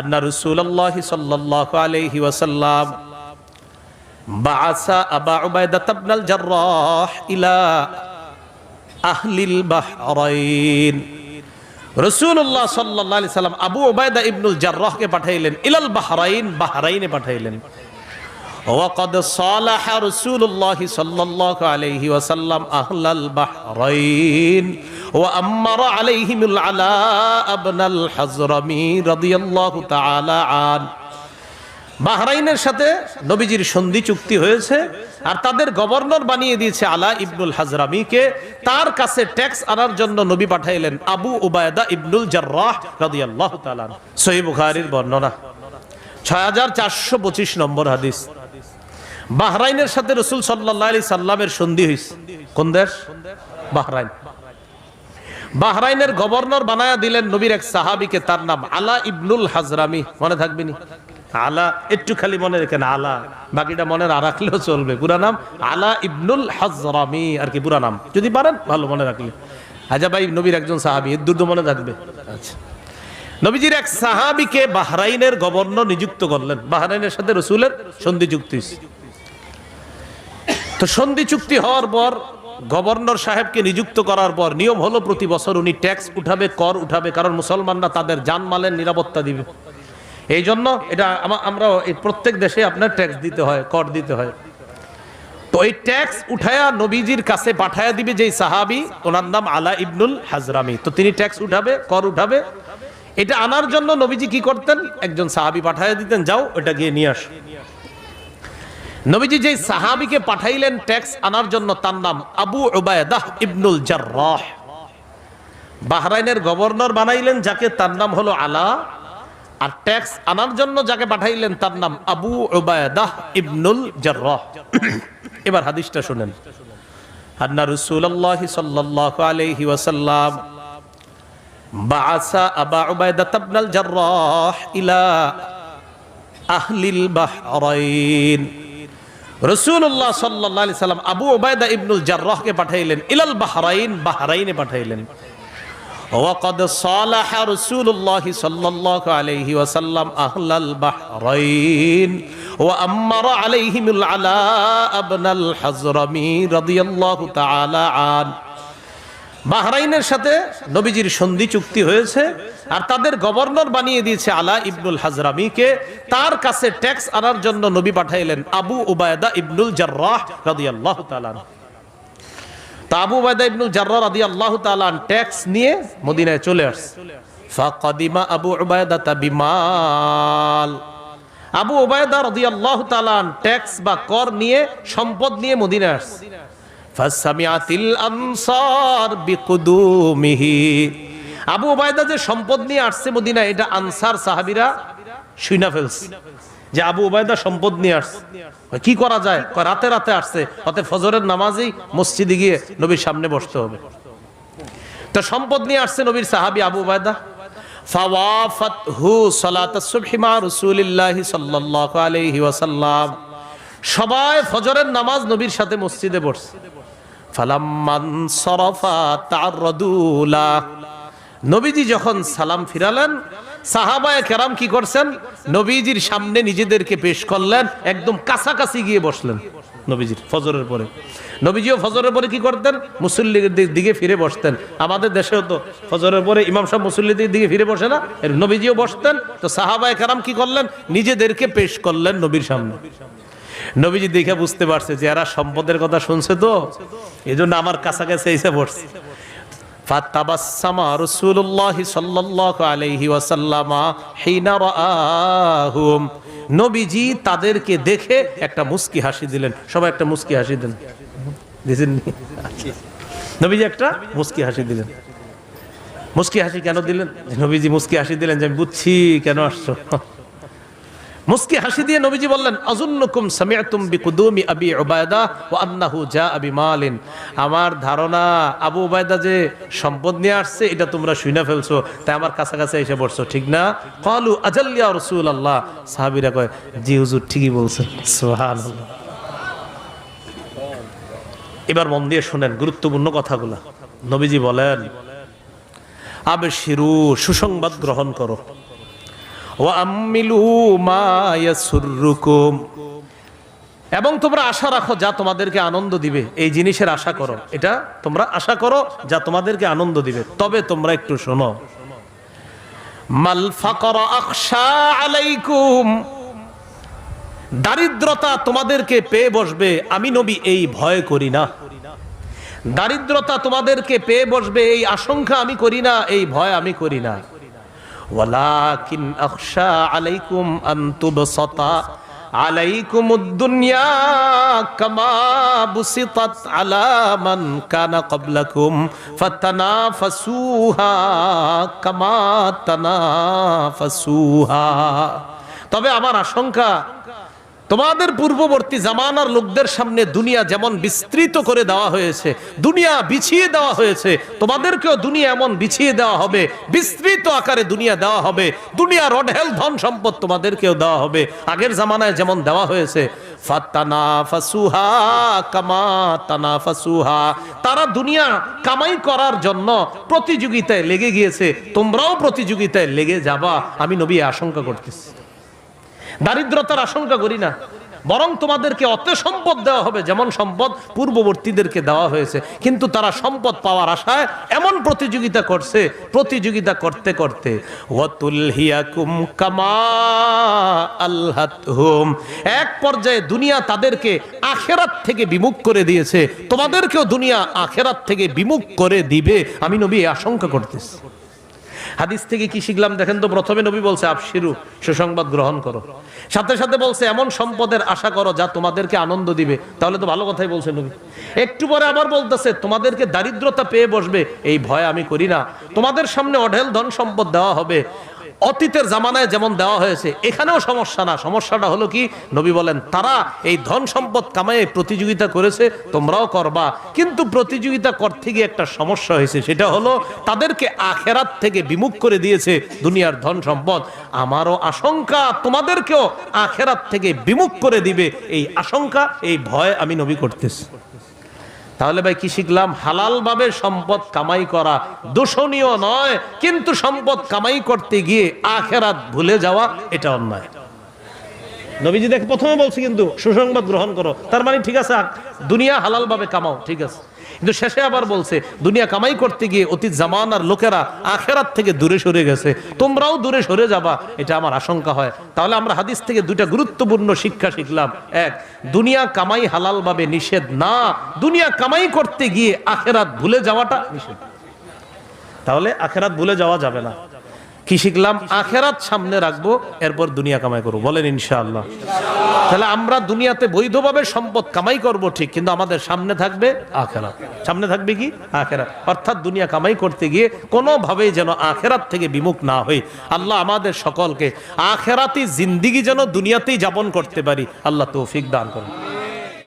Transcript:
আন্না রসুল্লাহ সাল্লাহ আলহি ওয়াসাল্লাম বাসা আবা উবায়দা তাবনাল জার্রাহ ইলা আহলিল বাহরাইন। রসুল্লাহ সাল্লি সাল্লাম আবু ওবায়দা ইবনুল জার্রাহকে পাঠাইলেন, ইলাল বাহরাইন, বাহরাইনে পাঠাইলেন। ওয়াকাদ সালাহ রসুল্লাহ সাল্লাহ আলহি ওয়াসাল্লাম আহলাল বাহরাইন। ও আম্মার আলাইহিমুল আলা আবনাল হাজরামি রাদিয়াল্লাহু বাহরাইনের সাথে নবীজির সন্ধি চুক্তি হয়েছে আর তাদের গভর্নর বানিয়ে দিয়েছে আলা ইবনুল হাজরামিকে। তার কাছে ট্যাক্স আনার জন্য নবী পাঠাইলেন আবু উবায়দা ইবনুল জার্রাহ রাদিয়াল্লাহু তাআলা সহি বুখারীর বর্ণনা। 6425 নম্বর হাদিস। বাহরাইনের সাথে রসুল সাল্লাল্লাহু আলি সাল্লামের সন্ধি হয়েছে কোন দেশ? বাহরাইন। বাহরাইনের গভর্নর বানায়া দিলেন নবীর এক সাহাবিকে তার নাম আলা ইবনুল হাজরামি। মনে থাকবে নি? আলা একটু খালি মনে রেখেন আলা। বাকিটা মনে না রাখলেও চলবে। পুরা নাম আলা ইবনুল হাজরামি আর কি পুরা নাম। যদি পারেন ভালো মনে রাখলে। আজা ভাই নবীর একজন সাহাবি এর মনে থাকবে? আচ্ছা। নবীজির এক সাহাবিকে বাহরাইনের গভর্নর নিযুক্ত করলেন। বাহরাইনের সাথে রসুলের সন্ধি চুক্তি তো সন্ধি চুক্তি হওয়ার পর গভর্নর সাহেবকে নিযুক্ত করার পর নিয়ম হলো প্রতি বছর উনি ট্যাক্স উঠাবে, কর উঠাবে, কারণ মুসলমানরা তাদের জানমালের নিরাপত্তা দিবে। এই জন্য এটা আমরা প্রত্যেক দেশে আপনার ট্যাক্স দিতে হয়, কর দিতে হয়। তো এই ট্যাক্স উঠায়া নবীজির কাছে পাঠায়া দিবে যেই সাহাবি, ওনার নাম আলা ইবনুল হাজরামি। তো তিনি ট্যাক্স উঠাবে, কর উঠাবে। এটা আনার জন্য নবীজি কি করতেন? একজন সাহাবি পাঠায়া দিতেন, যাও এটা গিয়ে নিয়ে আস। নবীজি যেই সাহাবিকে পাঠাইলেন ট্যাক্স আনার জন্য, তার নাম আবু উবায়দাহ ইবনুল জার্রাহ। বাহরাইনের গভর্নর বানাইলেন যাকে, তার নাম হলো আলা। আর ট্যাক্স আনার জন্য যাকে পাঠাইলেন, তার নাম আবু উবায়দাহ ইবনুল জার্রাহ। এবার হাদিসটা শুনেন। আন্না রাসূলুল্লাহ সাল্লাল্লাহু আলাইহি ওয়াসাল্লাম, বাআসা আবা উবায়দা ইবনুল জার্রাহ ইলা আহলিল বাহরাইন। রসুল্লাহ সাল্লাহ আলি সাল্লাম আবু ওবায়দা ইবনুল জার্রাহকে পাঠাইলেন ইলাল বাহরাইন বাহরাইনে পাঠাইলেন وقد صالح رسول الله صلى الله عليه وسلم أهل البحرين وأمر عليهم العلاء بن الحزرمي رضي الله تعالى عنه বাহরাইনের সাথে নবীজির সন্ধি চুক্তি হয়েছে, আর তাদের গভর্নর বানিয়ে দিয়েছে আলা ইবনুল হাজরামিকে। তার কাছে ট্যাক্স আনার জন্য নবী পাঠাইলেন আবু উবায়দা ইবনুল জার্রাহ রাদিয়াল্লাহু তাআলা তা আবু উবায়দা ইবনুল জার্রাহ রাদিয়াল্লাহু তাআলা ট্যাক্স নিয়ে মদিনায় চলে আসছে। ফাকাদিমা আবু উবায়দা বিমাল। আবু উবায়দা রাদিয়াল্লাহু তাআলা ট্যাক্স বা কর নিয়ে সম্পদ নিয়ে মদিনায় আসছে। ফাসামিআতিল আনসার বিকুদুমিহি। আবু ওবায়দা যে সম্পদ নিয়ে আসছে মদিনা এটা আনসার যে আবু সম্পদ নিয়ে আসছে। কি করা যায়? রাতে রাতে আসছে। অতে ফজরের নামাজেই মসজিদে গিয়ে নবীর সামনে বসতে হবে। তো সম্পদ নিয়ে আসছে নবীর সাহাবী আবু ওবায়দা ফাওয়াফাতহু সালাতাস সুবহি মা রাসূলিল্লাহি সাল্লাল্লাহু আলাইহি ওয়াসাল্লাম। সবাই ফজরের নামাজ নবীর সাথে মসজিদে পড়ছে ফালাম্মান সরফা তাররাদুলা নবীজি যখন সালাম ফিরালেন, সাহাবায়ে কেরাম কি করছেন? নবীজির সামনে নিজেদেরকে পেশ করলেন, একদম কাছাকাছি গিয়ে বসলেন নবীজির ফজরের পরে। নবীজিও ফজরের পরে কি করতেন? মুসল্লিদের দিকে ফিরে বসতেন। আমাদের দেশেও তো ফজরের পরে ইমাম সাহেব মুসল্লিদের দিকে ফিরে বসে না নবীজিও বসতেন। তো সাহাবায় কেরাম কি করলেন? নিজেদেরকে পেশ করলেন নবীর সামনে। নবীজি দেখে বুঝতে পারছে যে এরা সম্পদের কথা শুনছে তো এই জন্য আমার কাছাকাছি এসে পড়ছে। তাদেরকে দেখে একটা মুস্কি হাসি দিলেন। সবাই একটা মুস্কি হাসি দিলেন। নবীজি একটা মুস্কি হাসি দিলেন। মুস্কি হাসি কেন দিলেন? নবীজি মুস্কি হাসি দিলেন যে, আমি বুঝছি, কেন আসছো? মুসকি হাসি দিয়ে নবীজি বললেন অজুন্নকুম সামিয়াতুম বিকুদুমি আবি উবায়দা ও আন্নাহু যা আবি মালিন আমার ধারণা, আবু উবায়দা যে সম্পদ নিয়ে আসছে, এটা তোমরা শুনে ফেলছো, তাই আমার কাছাকাছি এসে পড়ছো, ঠিক না? কলু আজাল্লিয়া রসুল আল্লাহ সাহাবিরা কয়, জি, হুজুর, ঠিকই বলছেন। সোহান এবার মন দিয়ে শোনেন গুরুত্বপূর্ণ কথাগুলো। নবীজি বলেন আবে শিরু সুসংবাদ গ্রহণ করো। এবং তোমরা আশা রাখো, যা তোমাদেরকে আনন্দ দিবে, এই জিনিসের আশা করো। এটা তোমরা আশা করো, যা তোমাদেরকে আনন্দ দিবে। তবে তোমরা একটু শোনো। দারিদ্রতা তোমাদেরকে পেয়ে বসবে, আমি নবী এই ভয় করি না। দারিদ্রতা তোমাদেরকে পেয়ে বসবে, এই আশঙ্কা আমি করি না, এই ভয় আমি করি না। ওয়ালাকিন আখশা আলাইকুম আন তুবসাতা। আলাইকুম দুনিয়া কামা বুসিতাত আলা মান কানা ক্বাবলাকুম। ফাতানাফাসুহা কামা তানাফাসুহা। তবে আমার আশঙ্কা তোমাদের পূর্ববর্তী জামানার লোকদের সামনে দুনিয়া যেমন বিস্তৃত করে দেওয়া হয়েছে, দুনিয়া বিছিয়ে দেওয়া হয়েছে, তোমাদেরকেও দুনিয়া এমন বিছিয়ে দেওয়া হবে, বিস্তৃত আকারে দুনিয়া দেওয়া হবে দুনিয়া রডহেল ধন সম্পদ তোমাদেরকেও দেওয়া হবে। আগের জামানায় যেমন দেওয়া হয়েছে তারা দুনিয়া কামাই করার জন্য প্রতিযোগিতায় লেগে গিয়েছে, তোমরাও প্রতিযোগিতায় লেগে যাবা, আমি নবী আশঙ্কা করতেছি। দারিদ্রতার আশঙ্কা করি না। বরং তোমাদেরকে অত সম্পদ দেওয়া হবে যেমন সম্পদ পূর্ববর্তীদেরকে দেওয়া হয়েছে। কিন্তু তারা সম্পদ পাওয়ার আশায় এমন প্রতিযোগিতা করছে, প্রতিযোগিতা করতে করতে এক পর্যায়ে দুনিয়া তাদেরকে আখেরাত থেকে বিমুখ করে দিয়েছে। তোমাদেরকেও দুনিয়া আখেরাত থেকে বিমুখ করে দিবে। আমি নবী আশঙ্কা করতেছি। হাদিস থেকে কি শিখলাম? দেখেন তো প্রথমে নবী বলছে আফসিরু সুসংবাদ গ্রহণ করো। সাথে সাথে বলছে, এমন সম্পদের আশা করো যা তোমাদেরকে আনন্দ দিবে। তাহলে তো ভালো কথাই বলছে নবী। একটু পরে আবার বলতেছে, তোমাদেরকে দারিদ্রতা পেয়ে বসবে, এই ভয় আমি করি না। তোমাদের সামনে অঢেল ধন সম্পদ দেওয়া হবে। অতীতের জামানায় যেমন দেওয়া হয়েছে, এখানেও সমস্যা না। সমস্যাটা হলো কি? নবী বলেন, তারা এই ধন সম্পদ কামায়ে প্রতিযোগিতা করেছে, তোমরাও করবা। কিন্তু প্রতিযোগিতা করতে গিয়ে একটা সমস্যা হয়েছে, সেটা হলো তাদেরকে আখেরাত থেকে বিমুখ করে দিয়েছে দুনিয়ার ধন সম্পদ। আমারও আশঙ্কা তোমাদেরকেও আখেরাত থেকে বিমুখ করে দিবে। এই আশঙ্কা, এই ভয় আমি নবী করতেছি। তাহলে ভাই কি শিখলাম? হালাল ভাবে সম্পদ কামাই করা দূষণীয় নয়, কিন্তু সম্পদ কামাই করতে গিয়ে আখেরাত ভুলে যাওয়া এটা অন্যায়। নবীজি দেখ প্রথমে বলছি কিন্তু, সুসংবাদ গ্রহণ করো। তার মানে ঠিক আছে দুনিয়া হালাল ভাবে কামাও, ঠিক আছে। কিন্তু শেষে আবার বলছে, দুনিয়া কামাই করতে গিয়ে অতীত জামানার লোকেরা আখেরাত থেকে দূরে সরে গেছে। তোমরাও দূরে সরে যাবা। এটা আমার আশঙ্কা হয়। তাহলে আমরা হাদিস থেকে দুইটা গুরুত্বপূর্ণ শিক্ষা শিখলাম। এক, দুনিয়া কামাই হালালভাবে নিষেধ না। দুনিয়া কামাই করতে গিয়ে আখেরাত ভুলে যাওয়াটা নিষেধ। তাহলে আখেরাত ভুলে যাওয়া যাবে না। কি শিখলাম? আখেরাত সামনে রাখব, এরপর দুনিয়া কামাই করব। বলেন ইনশাআল্লাহ। তাহলে আমরা দুনিয়াতে বৈধভাবে সম্পদ কামাই করব, ঠিক, কিন্তু আমাদের সামনে থাকবে আখেরাত। সামনে থাকবে কি? আখেরাত। অর্থাৎ দুনিয়া কামাই করতে গিয়ে কোনোভাবেই যেন আখেরাত থেকে বিমুখ না হই। আল্লাহ আমাদের সকলকে আখেরাতি জিন্দিগি যেন দুনিয়াতেই যাপন করতে পারি। আল্লাহ তৌফিক দান করুন।